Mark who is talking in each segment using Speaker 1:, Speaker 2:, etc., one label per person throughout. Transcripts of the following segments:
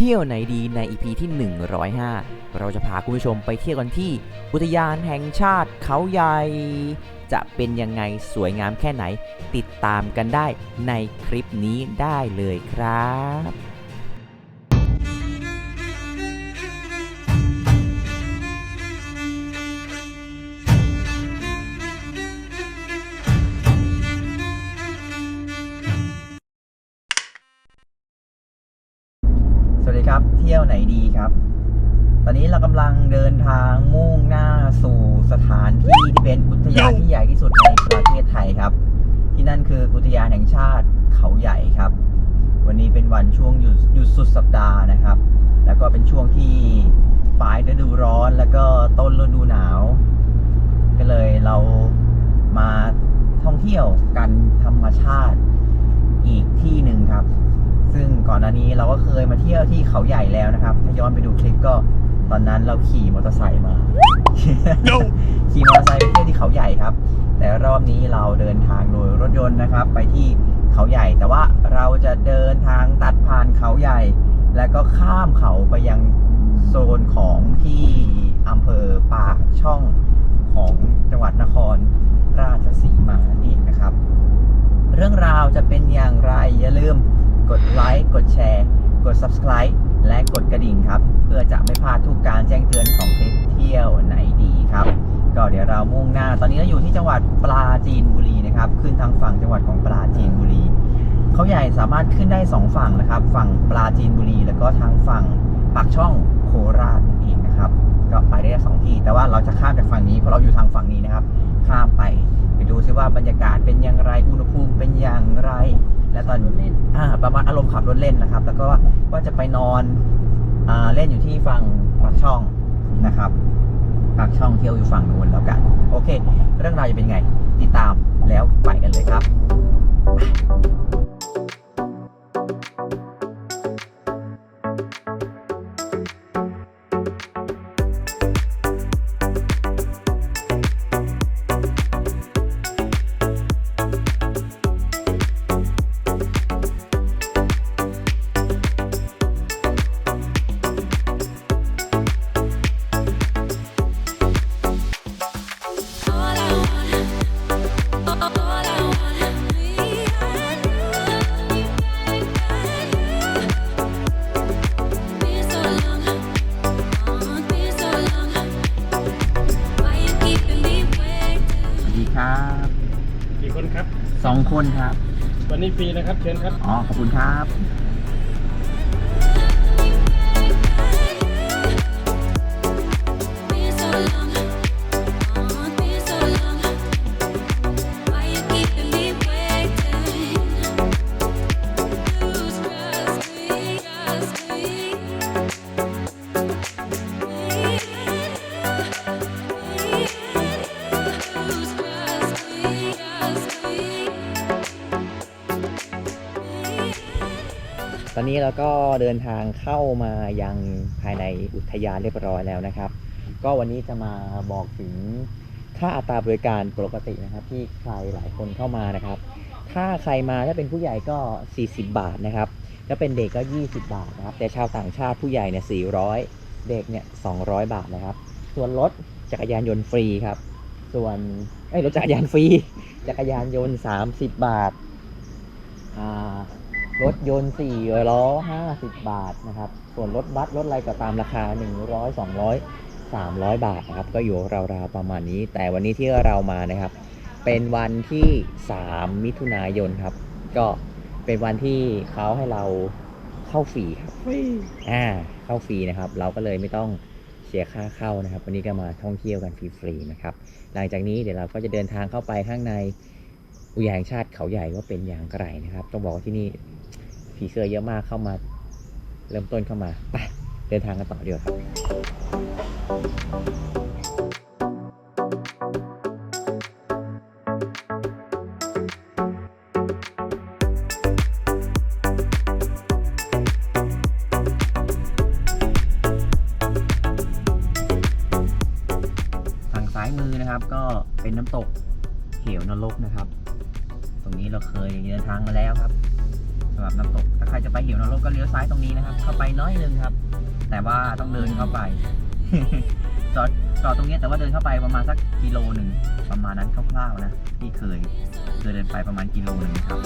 Speaker 1: ที่ยวไหนดีใน EP ที่ 105 เราจะพาคุณผู้ชมไปเที่ยวกันที่ อุทยานแห่งชาติเขาใหญ่ จะเป็นยังไงสวยงามแค่ไหน ติดตามกันได้ในคลิปนี้ได้เลยครับ วันนี้เป็นวันช่วงหยุดหยุดสุดสัปดาห์นะครับ แล้วก็เป็นช่วงที่ปลายฤดูร้อนแล้วก็ต้นฤดูหนาว ก็เลยเรามาท่องเที่ยวกันธรรมชาติอีกที่หนึ่งครับ ซึ่งก่อนหน้านี้เราก็เคยมาเที่ยวที่เขาใหญ่แล้วนะครับ ถ้าย้อนไปดูคลิปก็ตอนนั้นเราขี่มอเตอร์ไซค์มาขี่มอเตอร์ไซค์ไปเที่ยวที่เขาใหญ่ครับ แต่รอบนี้เราเดินทางโดยรถยนต์นะครับ ไปที่ เขาใหญ่ แต่ว่าเราจะเดินทางตัดผ่านเขาใหญ่ แล้วก็ข้ามเขาไปยังโซนของที่อำเภอปากช่องของจังหวัดนครราชสีมานั่นเองนะครับ เรื่องราวจะเป็นอย่างไรอย่าลืมกดไลค์กดแชร์ กด subscribe และกดกระดิ่งครับ เพื่อจะไม่พลาดทุกการแจ้งเตือนของคลิปเที่ยวไหนดีครับ ก็เดี๋ยวเรามุ่งหน้า ตอนนี้เราอยู่ที่จังหวัดปราจีนบุรี นะครับ ขึ้นทางฝั่งจังหวัดของปราจีนบุรีเขาใหญ่สามารถขึ้นได้สองฝั่งนะครับ ฝั่งปราจีนบุรี แล้วก็ทางฝั่งปากช่องโคราชนั่นเองนะครับ ก็ไปได้สองที่ แต่ว่าเราจะข้ามจากฝั่งนี้เพราะเราอยู่ทางฝั่งนี้นะครับ ข้ามไปไปดูซิว่าบรรยากาศเป็นอย่างไรอุณหภูมิเป็นอย่างไร และตอนอ่าประมาณอารมณ์ขับรถเล่นนะครับ แล้วก็ว่าจะไปนอนอ่าเล่นอยู่ที่ฝั่งปากช่องนะครับปากช่องเที่ยวอยู่ฝั่งนู้นแล้วกัน โอเค เรื่องราวจะเป็นไง ติดตามแล้วไปกันเลยครับ วั
Speaker 2: น
Speaker 1: นี้
Speaker 2: ฟรีนะครับเชิญครับ
Speaker 1: อ๋อ ขอบคุณครับ อนนี้เราก็เดินทางเข้ามายังภายในอุทยานเรียบร้อยแล้วนะครับ ก็วันนี้จะมาบอกถึงค่าอัตราบริการปกตินะครับ ที่ใครหลายคนเข้ามานะครับ ถ้าใครมาถ้าเป็นผู้ใหญ่ก็ 40 บาทนะครับถ้าเป็นเด็กก็ 20 บาทนะครับ แต่ชาวต่างชาติผู้ใหญ่เนี่ย400 เด็กเนี่ย200 บาทนะครับ ส่วนรถจักรยานยนต์ฟรีครับ ส่วนไอ้รถจักรยานฟรี จักรยานยนต์ 30 บาทอ่า รถยนต์4ล้อ50บาทนะครับ ส่วนรถบัสรถอะไรก็ตามราคา100 200 300บาทนะครับ ก็อยู่ราวๆประมาณนี้ แต่วันนี้ที่เรามานะครับ เป็นวันที่3มิถุนายนครับ ก็เป็นวันที่เขาให้เราเข้าฟรีครับอ่าเข้าฟรีนะครับ เราก็เลยไม่ต้องเสียค่าเข้านะครับ วันนี้ก็มาท่องเที่ยวกันฟรีๆนะครับ หลังจากนี้เดี๋ยวเราก็จะเดินทางเข้าไปข้างในอุทยานแห่งชาติเขาใหญ่ว่าเป็นอย่างไรนะครับ ต้องบอกว่าที่นี่ ผีเสื้อเยอะมากเข้ามา เริ่มต้นเข้ามาไปเดินทางกันต่อเดียวครับ กก็เลี้ยวซ้ายตรงนี้นะครับ เข้าไปน้อยนึงครับ แต่ว่าต้องเดินเข้าไป จอดจอดตรงเนี้ยแต่ว่าเดินเข้าไปประมาณสักกิโลหนึ่งประมาณนั้นคร่าวๆนะที่เคยเคยเดินไปประมาณกิโลหนึ่งครับ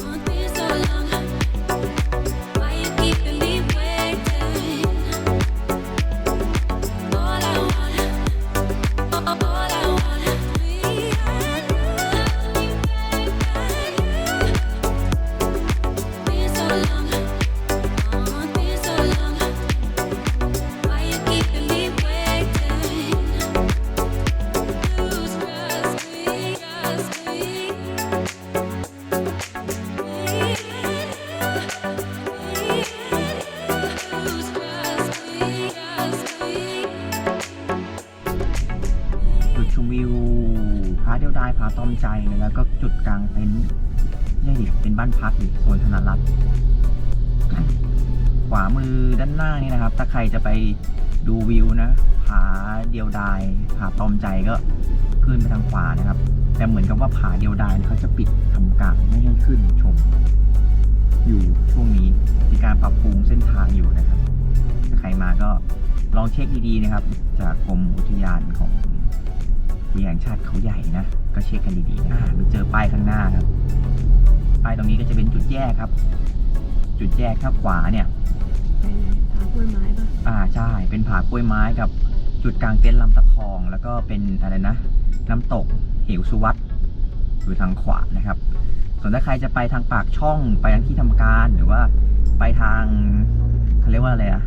Speaker 1: เดียวดายผาตอมใจนะแล้วก็จุดกลางเต็นท์นี่ดิเป็นบ้านพักอยู่โซนธนารัตน์ขวามือด้านหน้านี่นะครับ ถ้าใครจะไปดูวิวนะผาเดียวดายผาตอมใจก็ขึ้นไปทางขวานะครับ แต่เหมือนกับว่าผาเดียวดายเขาจะปิดทำการไม่ให้ขึ้นชม อยู่ช่วงนี้มีการปรับปรุงเส้นทางอยู่นะครับ ถ้าใครมาก็ลองเช็คดีๆนะครับ จากกรมอุทยานของ อุทยานแห่งชาติเขาใหญ่นะ ก็เช็คกันดีๆนะอ่ามีเจอป้ายข้างหน้าครับป้ายตรงนี้ก็จะเป็นจุดแยกครับ จุดแยกถ้าขวาเนี่ย
Speaker 3: ไปไหนทางกล้วยไม้ปะ
Speaker 1: อ่าใช่เป็นผากล้วยไม้กับจุดกลางเต็นท์ลำตะคอง แล้วก็เป็นอะไรนะ น้ำตกเหวสุวัตอยู่ทางขวานะครับ ส่วนถ้าใครจะไปทางปากช่องไปทางที่ทำการหรือว่าไปทางเขาเรียกว่าอะไรอะ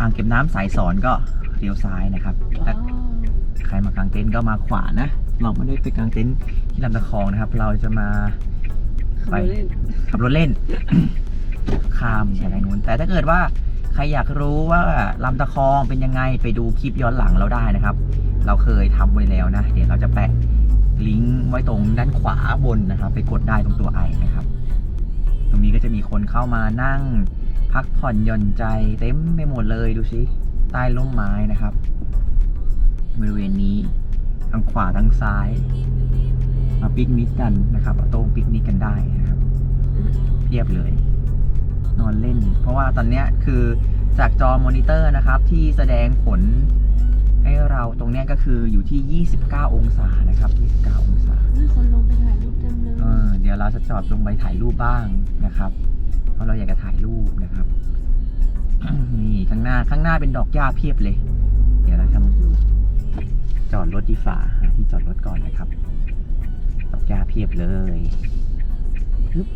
Speaker 1: อ่างเก็บน้ำสายสอนก็เลี้ยวซ้ายนะครับ
Speaker 3: ว้า
Speaker 1: ถ้าว ใครมากางเต็นท์ก็มาขวานะ เราไม่ได้ไปกางเต็นท์ที่ลำตะคองนะครับ เราจะมา
Speaker 3: ขับรถเล่น
Speaker 1: ขับรถเล่น ข้ามไปทางนู้นแต่ถ้าเกิดว่าใครอยากรู้ว่าลำตะคองเป็นยังไงไปดูคลิปย้อนหลังเราได้นะครับ เราเคยทำไว้แล้วนะ เดี๋ยวเราจะแปะลิงก์ไว้ตรงด้านขวาบนนะครับ ไปกดได้ตรงตัวไอนะครับ ตรงนี้ก็จะมีคนเข้ามานั่ง พักผ่อนหย่อนใจเต็มไปหมดเลยดูสิใต้ร่มไม้นะครับ บริเวณนี้ทางขวาทางซ้าย มาปิกนิกกันนะครับเอาโต๊ะปิกนิกกันได้นะครับเพียบเลย นอนเล่น เพราะว่าตอนเนี้ยคือจากจอมอนิเตอร์นะครับที่แสดงผลให้เราตรงเนี้ยก็คืออยู่ที่ 29 องศานะครับ 29 องศา
Speaker 3: เฮ้ยคนลงไปถ่ายรูปเต็มเลย
Speaker 1: เออเดี๋ยวเราจะจอดลงไปถ่ายรูปบ้างนะครับ เพราะเราอยากจะถ่ายรูปนะครับนี่ข้างหน้าข้างหน้าเป็นดอกหญ้าเพียบเลย จอดรถดีฝ่าหาที่จอดรถก่อนนะครับดอกหญ้าเพียบเลยปึ๊บ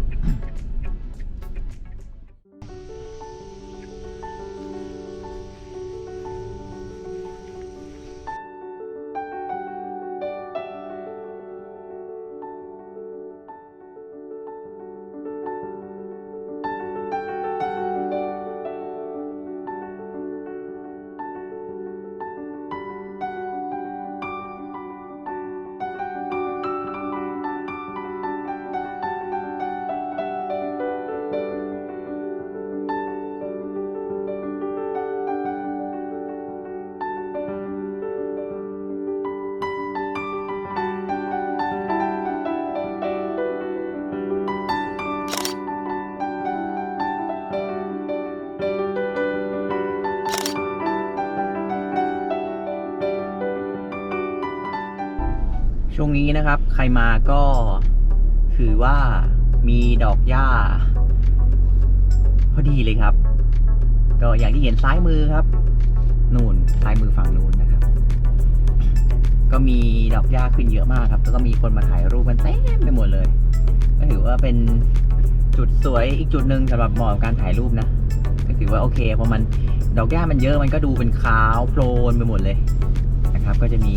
Speaker 1: ช่วงนี้นะครับ ใครมาก็คือว่ามีดอกหญ้า พอดีเลยครับก็อย่างที่เห็นซ้ายมือครับ นู่นซ้ายมือฝั่งนู่นนะครับ ก็มีดอกหญ้าขึ้นเยอะมากครับแล้วก็มีคนมาถ่ายรูปกันเต็มไปหมดเลย ก็ถือว่าเป็นจุดสวยอีกจุดหนึ่งสำหรับเหมาะกับการถ่ายรูปนะก็ถือว่าโอเคเพราะมันดอกหญ้ามันเยอะมันก็ดูเป็นขาวโพลนไปหมดเลยนะครับ ก็จะมี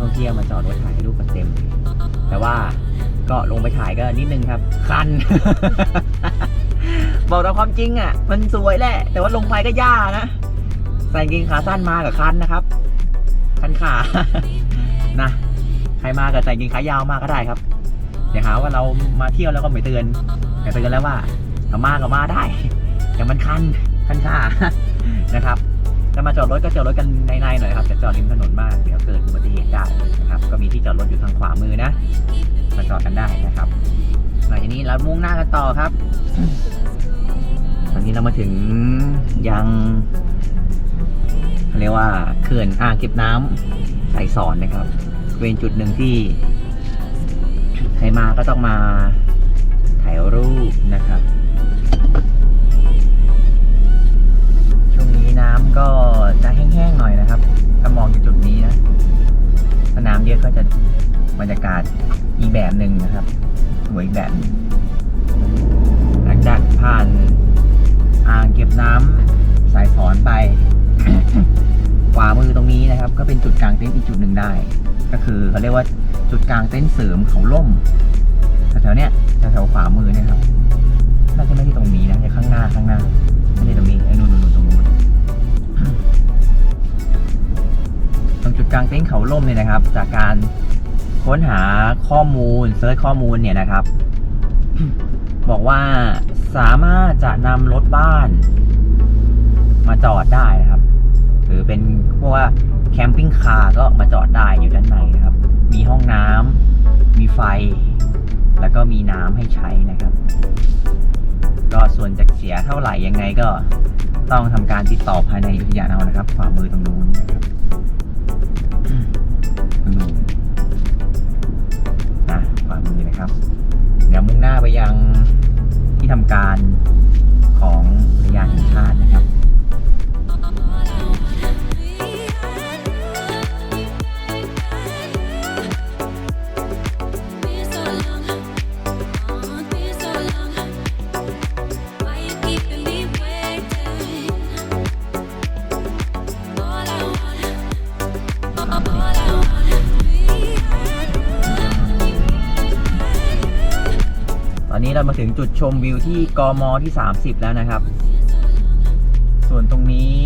Speaker 1: ท่องเที่ยวมาจอดรถถ่ายรูปกันเต็ม แต่ว่าก็ลงไปถ่ายก็นิดนึงครับคัน บอกตามความจริงอะ มันสวยแหละ แต่ว่าลงไปก็ยากนะใส่กางเกงขาสั้นมากับคันนะครับ คันขานะใครมากับใส่กางเกงขายาวมาก็ได้ครับเดี๋ยวหาว่าเรามาเที่ยวแล้วก็ไม่เตือนแต่เตือนแล้วว่าถ้ามาก็มาได้แต่มันคันคันขานะครับ ถ้ามาจอดรถก็จอดรถกันในๆหน่อยครับจะจอดริมถนนมากเดี๋ยวเกิดอุบัติเหตุได้นะครับก็มีที่จอดรถอยู่ทางขวามือนะมาจอดกันได้นะครับหลังจากนี้เรามุ่งหน้ากันต่อครับ ตอนนี้เรามาถึงยังเรียกว่าเขื่อนอ่างเก็บน้ำสายสอนนะครับ เป็นจุดหนึ่งที่ใครมาก็ต้องมาถ่ายรูปนะครับ จะบรรยากาศอีกแบบหนึ่งนะครับ สวยอีกแบบหนึ่งหลังจากผ่านอ่างเก็บน้ำสายสอนไปขวามือตรงนี้นะครับ ก็เป็นจุดกลางเต็นท์อีกจุดหนึ่งได้ ก็คือเขาเรียกว่าจุดกลางเต็นท์เสริมเขาล่มแถวๆเนี้ยแถวๆขวามือนะครับน่าจะไม่ใช่ตรงนี้นะข้างหน้าข้างหน้าไม่ใช่ตรงนี้ไอ้นู่น รงนู้นตรงจุดกลางเต็นท์เขาล่มเนี่ยนะครับ จากการค้นหาข้อมูลเซิร์ชข้อมูลเนี่ยนะครับ บอกว่าสามารถจะนำรถบ้านมาจอดได้นะครับ หรือเป็นพวกว่าแคมปิ้งคาร์ก็มาจอดได้อยู่ด้านในนะครับ มีห้องน้ำมีไฟ แล้วก็มีน้ำให้ใช้นะครับ ก็ส่วนจะเสียเท่าไหร่ยังไงก็ต้องทำการติดต่อภายในอุทยานเอานะครับขวามือตรงนู้นนะครับ ตรงนู้นนะขวามือนะครับ เดี๋ยวมุ่งหน้าไปยังที่ทำการของอุทยานแห่งชาตินะครับ ถึงจุดชมวิวที่กมที่ 30 แล้วนะครับ ส่วนตรงนี้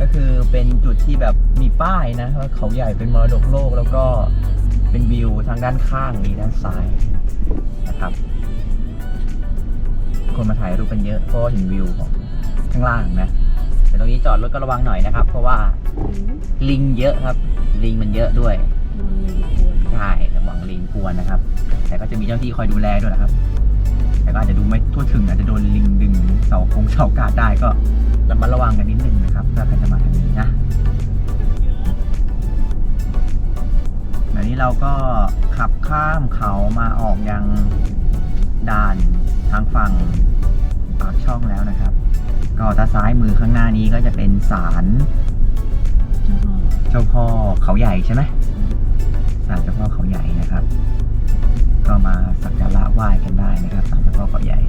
Speaker 1: ก็คือเป็นจุดที่แบบมีป้ายนะว่าเขาใหญ่เป็นมรดกโลกแล้วก็เป็นวิวทางด้านข้างนี้ด้านซ้ายนะครับ คนมาถ่ายรูปกันเยอะเพราะเห็นวิวของข้างล่างนะแต่ตรงนี้จอดรถก็ระวังหน่อยนะครับ เพราะว่าลิงเยอะครับ ลิงมันเยอะด้วย ใช่ระวังลิงกวนนะครับ แต่ก็จะมีเจ้าหน้าที่คอยดูแลด้วยนะครับ แต่ก็อาจจะดูไม่ทั่วถึงอาจจะโดนลิงดึงเสาคงเสากาดได้ก็ระมัดระวังกันนิดนึงนะครับถ้าใครจะมาทางนี้นะอันนี้เราก็ขับข้ามเขามาออกยังด่านทางฝั่งปากช่องแล้วนะครับ ก็ตาซ้ายมือข้างหน้านี้ก็จะเป็นศาลเจ้าพ่อเขาใหญ่ใช่ไหม ศาลเจ้าพ่อเขาใหญ่นะครับ ก็มาสักการะไหว้กันได้นะครับศาลเจ้าพ่อเขาใหญ่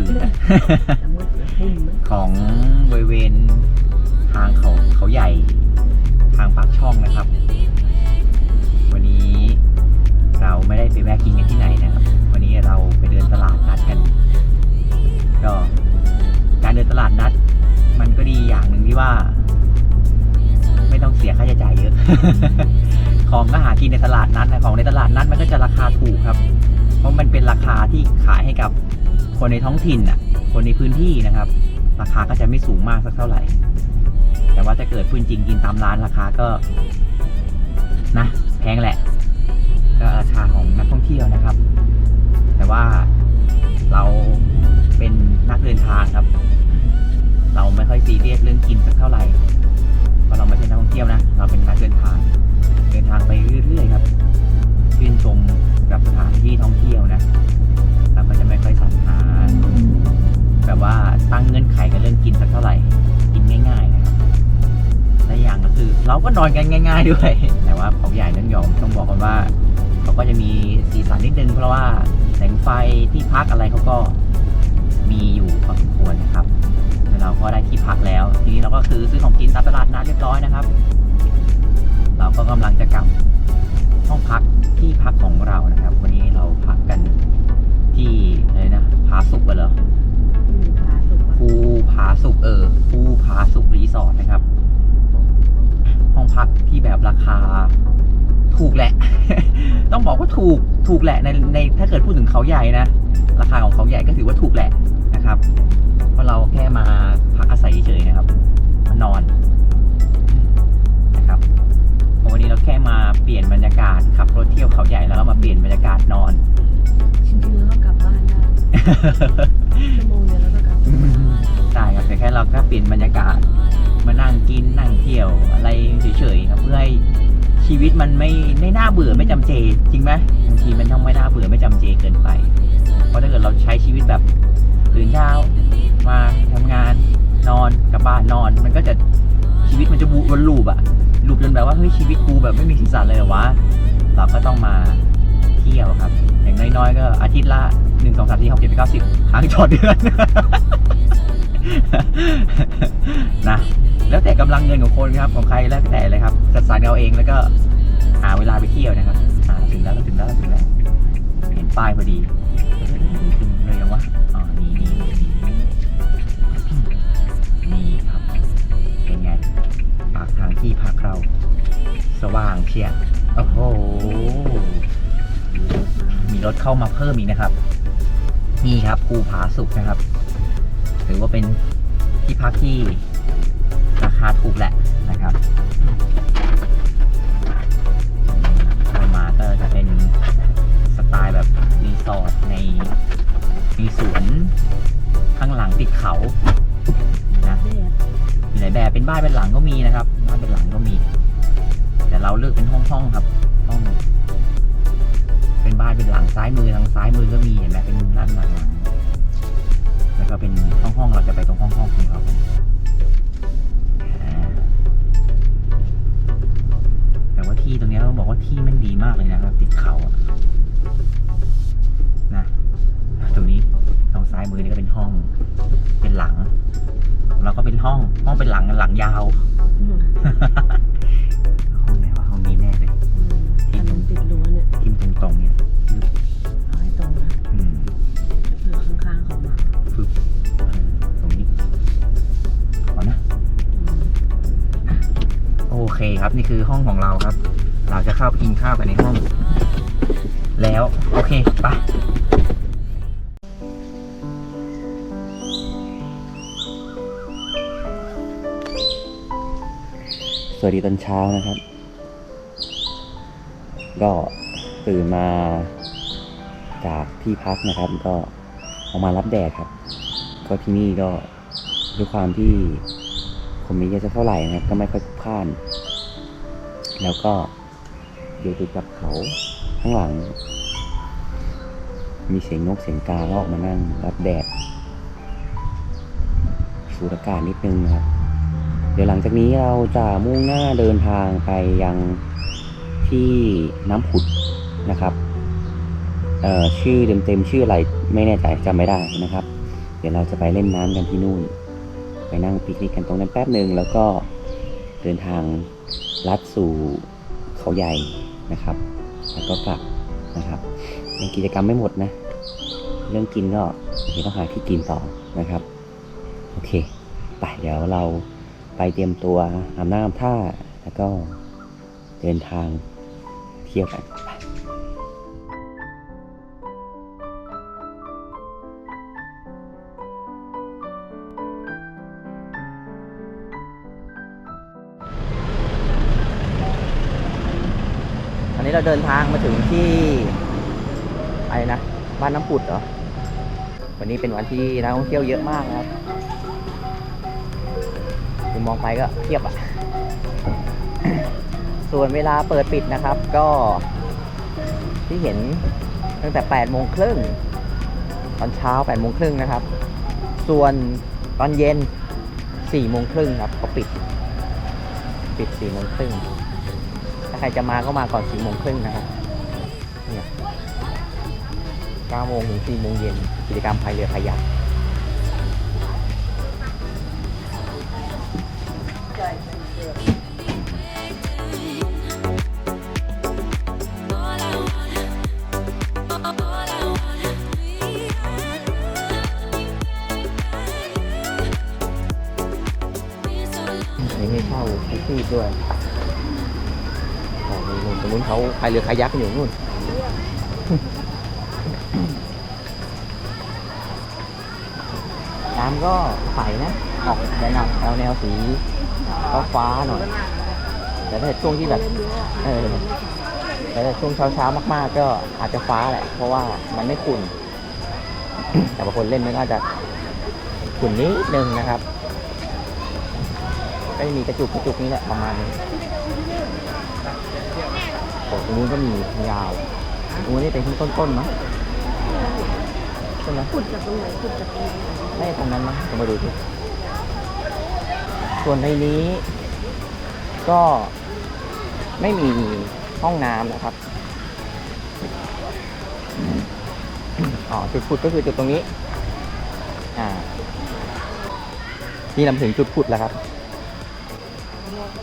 Speaker 1: ืนของบริเวณทางเขาเขาใหญ่ทางปากช่องนะครับ วันนี้เราไม่ได้ไปแวะกินกันที่ไหนนะครับ วันนี้เราไปเดินตลาดนัดกัน ก็การเดินตลาดนัด มันก็ดีอย่างหนึ่งที่ว่า ไม่ต้องเสียค่าใช้จ่ายเยอะ ของก็หากินในตลาดนัดนะของในตลาดนัดมันก็จะราคาถูกครับ เพราะมันเป็นราคาที่ขายให้กับ คนในท้องถิ่นอะ คนในพื้นที่นะครับ ราคาก็จะไม่สูงมากสักเท่าไหร่ แต่ว่าถ้าเกิดพื้นจริงกินตามร้านราคาก็นะแพงแหละ ก็ราคาของนักท่องเที่ยวนะครับ แต่ว่าเราเป็นนักเดินทางครับ เราไม่ค่อยซีเรียสเรื่องกินสักเท่าไหร่เพราะเราไม่ใช่นักท่องเที่ยวนะ เราเป็นนักเดินทาง เดินทางไปเรื่อยๆครับ ก็คือเราก็นอนกันง่าย ๆ ด้วย แต่ว่าเขาใหญ่ต้องยอมต้องบอกกันว่าเขาก็จะมีสีสันนิดนึงเพราะว่าแสงไฟที่พักอะไรเขาก็มีอยู่พอสมควรนะครับแล้วเราก็ได้ที่พักแล้ว ทีนี้เราก็คือซื้อของกินตามตลาดนัดเรียบร้อยนะครับ เราก็กำลังจะกลับห้องพักที่พักของเรานะครับ วันนี้เราพักกันที่อะไรนะผาสุกกันเหรอ
Speaker 3: อืมพาสุก
Speaker 1: ภูผาสุกเออภูผาสุกรีสอร์ทนะครับ ห้องพักที่แบบราคาถูกแหละ ต้องบอกว่าถูกถูกแหละในในถ้าเกิดพูดถึงเขาใหญ่นะ ราคาของเขาใหญ่ก็ถือว่าถูกแหละนะครับ เพราะเราแค่มาพักอาศัยเฉยๆนะครับมานอนนะครับเพราะวันนี้เราแค่มาเปลี่ยนบรรยากาศขับรถเที่ยวเขาใหญ่แล้วก็มาเปลี่ยนบรรยากาศนอน
Speaker 3: จริงๆแล้วก็กลับบ้านได้ชั่วโมงเดียวแล้วก็กลับ
Speaker 1: ใช่ครับแต่แค่เราก็เปลี่ยนบรรยากาศมานั่งกินนั่งเที่ยวอะไรเฉยๆครับเพื่อให้ชีวิตมันไม่ไม่น่าเบื่อไม่จำเจ จริงไหมบางทีมันต้องไม่น่าเบื่อไม่จำเจเกินไป เพราะถ้าเกิดเราใช้ชีวิตแบบตื่นเช้ามาทำงานนอนกลับบ้านนอน มันก็จะชีวิตมันจะวนลูปอะลูปจนแบบว่าเฮ้ยชีวิตกูแบบไม่มีสีสันเลยเหรอวะเราก็ต้องมาเที่ยวครับ อย่างน้อยๆ ก็อาทิตย์ละหนึ่งสองสามสี่หกเจ็ดแปดเก้าสิบครั้งต่อเดือน นะแล้วแต่กำลังเงินของคนครับของใครแล้วแต่เลยครับจัดสรรเอาเองแล้วก็หาเวลาไปเที่ยวนะครับอ่าถึงแล้วถึงแล้วถึงแล้วเห็นป้ายพอดีถึงเลยยังวะอ๋อนี่นี่นี่นี่นี่ครับเป็นไงปากทางที่พักเรา สว่างเชียร์โอ้โหมีรถเข้ามาเพิ่มอีกนะครับ นี่ครับภูผาสุกนะครับ ถือว่าเป็นที่พักที่ราคาถูกแหละนะครับเข้ามาก็จะเป็นสไตล์แบบรีสอร์ทในมีสวนข้างหลังติดเขานะมีหลายแบบเป็นบ้านเป็นหลังก็มีนะครับ บ้านเป็นหลังก็มี แต่เราเลือกเป็นห้องห้องครับ ห้อง เป็นบ้านเป็นหลังซ้ายมือทางซ้ายมือก็มีเห็นไหมเป็นด้านหลัง ก็เป็นห้องห้องๆเราจะไปตรงห้องห้องๆของเราอ่าแต่ว่าที่ตรงนี้ต้องบอกว่าที่มันดีมากเลยนะครับติดเขาอะนะตรงนี้ทางซ้ายมือนี่ก็เป็นห้อง เป็นหลัง เราก็เป็นห้องห้องเป็นหลังหลังยาว
Speaker 3: ข้า
Speaker 1: ไปกินข้าวกันในห้อง แล้ว โอเคไปสวัสดีตอนเช้านะครับ ก็ตื่นมาจากที่พักนะครับ ก็ออกมารับแดดครับ ก็ที่นี่ก็ด้วยความที่คนไม่เยอะจะเท่าไหร่นะครับ ก็ไม่ค่อยพลานแล้วก็ อยู่ติดกับเขาข้างหลัง มีเสียงนกเสียงกาก็ออกมานั่งรับแดดสูดอากาศนิดนึงนะครับ เดี๋ยวหลังจากนี้เราจะมุ่งหน้าเดินทางไปยังที่น้ำผุดนะครับเอ่อชื่อเต็มๆชื่ออะไรไม่แน่ใจจำไม่ได้นะครับ เดี๋ยวเราจะไปเล่นน้ำกันที่นู่น ไปนั่งปิกนิกกันตรงนั้นแป๊บหนึ่งแล้วก็เดินทางลัดสู่เขาใหญ่ นะครับ แล้วก็กลับนะครับยังกิจกรรมไม่หมดนะ เรื่องกินก็เดี๋ยวต้องหาที่กินต่อนะครับ โอเค ไปเดี๋ยวเราไปเตรียมตัวอาบน้ำท่า แล้วก็เดินทางเที่ยวกัน ไปอันนี้เราเดินทางมาถึงที่อะไรนะบ้านน้ำปุดเหรอ วันนี้เป็นวันที่นักท่องเที่ยวเยอะมากนะครับคือมองไปก็เทียบอะส่วนเวลาเปิดปิดนะครับ ก็ที่เห็นตั้งแต่8โมงครึ่งตอนเช้า8โมงครึ่งนะครับ ส่วนตอนเย็น4โมงครึ่งครับเขาปิด ปิด4โมงครึ่ง ใครจะมาก็มาก่อนสี่โมงครึ่งนะครับเนี่ย9โมงถึง4โมงเย็นกิจกรรมพายเรือพายัก พายเรือคายักอยู่นู่น น้ำก็ใสนะ ออกแนวแนวแนวสีฟ้าฟ้าหน่อย แต่ถ้าช่วงที่แบบ เออแต่ถ้าช่วงเช้าเช้าๆมาก ๆ ก็อาจจะฟ้าแหละ เพราะว่ามันไม่ขุ่น แต่บางคนเล่นมันก็จะขุ่นนิดนึงนะครับ ก็จะมีกระจุกกระจุกนี้แหละประมาณนี้ ตรงนู้นก็มียาวตรงนี้เป็นที่ต้นๆมั้งใช่ไหม
Speaker 3: ขุดจากตรงไหนขุดจากตรงไหน
Speaker 1: ไม่ตรงนั้นมั้งลองมาดูสิส่วนในนี้ ก็ไม่มีห้องน้ำนะครับอ๋อจุดผุดก็คือจุดตรงนี้ อ่านี่นำถึงจุดผุดแล้วครับ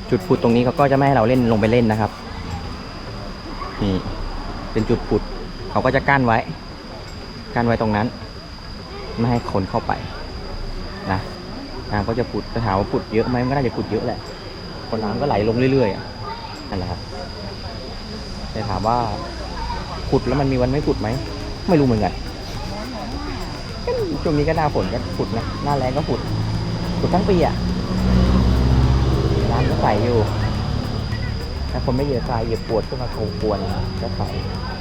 Speaker 1: จุดผุดตรงนี้เขาก็จะไม่ให้เราเล่นลงไปเล่นนะครับ นี่เป็นจุดผุดเขาก็จะกั้นไว้ กั้นไว้ตรงนั้น ไม่ให้คนเข้าไปนะน้ำก็จะผุดจะถามว่าผุดเยอะไหมมันก็น่าจะผุดเยอะแหละ คนน้ำก็ไหลลงเรื่อยๆนั่นแหละครับแต่ถามว่าผุดแล้วมันมีวันไม่ผุดไหมไม่รู้เหมือนกันช่วงนี้ก็หน้าฝนก็ผุดนะหน้าแรงก็ผุดผุดทั้งปีอะน้ำก็ใสอยู่ ถ้าคนไม่เหยียดทรายเหยียบปวดขึ้นมาคงควรก็ใสอั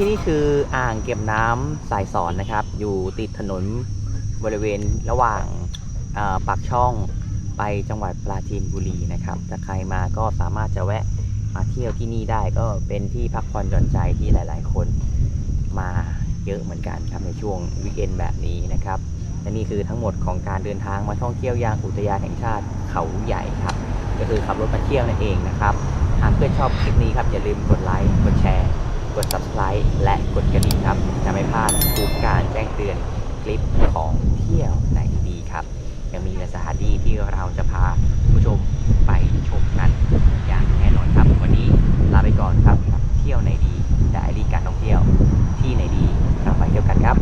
Speaker 1: ที่นี่คืออ่างเก็บน้ำสายสอนนะครับ อยู่ติดถนนบริเวณระหว่างาปากช่องไปจังหวัดปราจีนบุรีนะครับถ้าใครมาก็สามารถจะแวะมาเที่ยวที่นี่ได้ก็เป็นที่พักผ่อนหย่อนใจที่หลาย ๆ คนมาเยอะเหมือนกันครับในช่วงวีคเอนแบบนี้นะครับและนี่คือทั้งหมดของการเดินทางมาท่องเที่ยวยังอุทยานแห่งชาติเขาใหญ่ครับ ก็คือขับรถมาเที่ยวนั่นเองนะครับหากเพื่อนชอบคลิปนี้ครับอย่าลืมกดไลค์กดแชร์ กด subscribe และกดกระดิ่งครับ จะไม่พลาดทุกการแจ้งเตือนคลิปของเที่ยวไหนดีครับ ยังมีสถานที่ที่เราจะพาผู้ชมไปชมกันอย่างแน่นอนครับ วันนี้ลาไปก่อนครับเที่ยวไหนดีได้รีการท่องเที่ยวที่ไหนดีเราไปเที่ยวกันครับ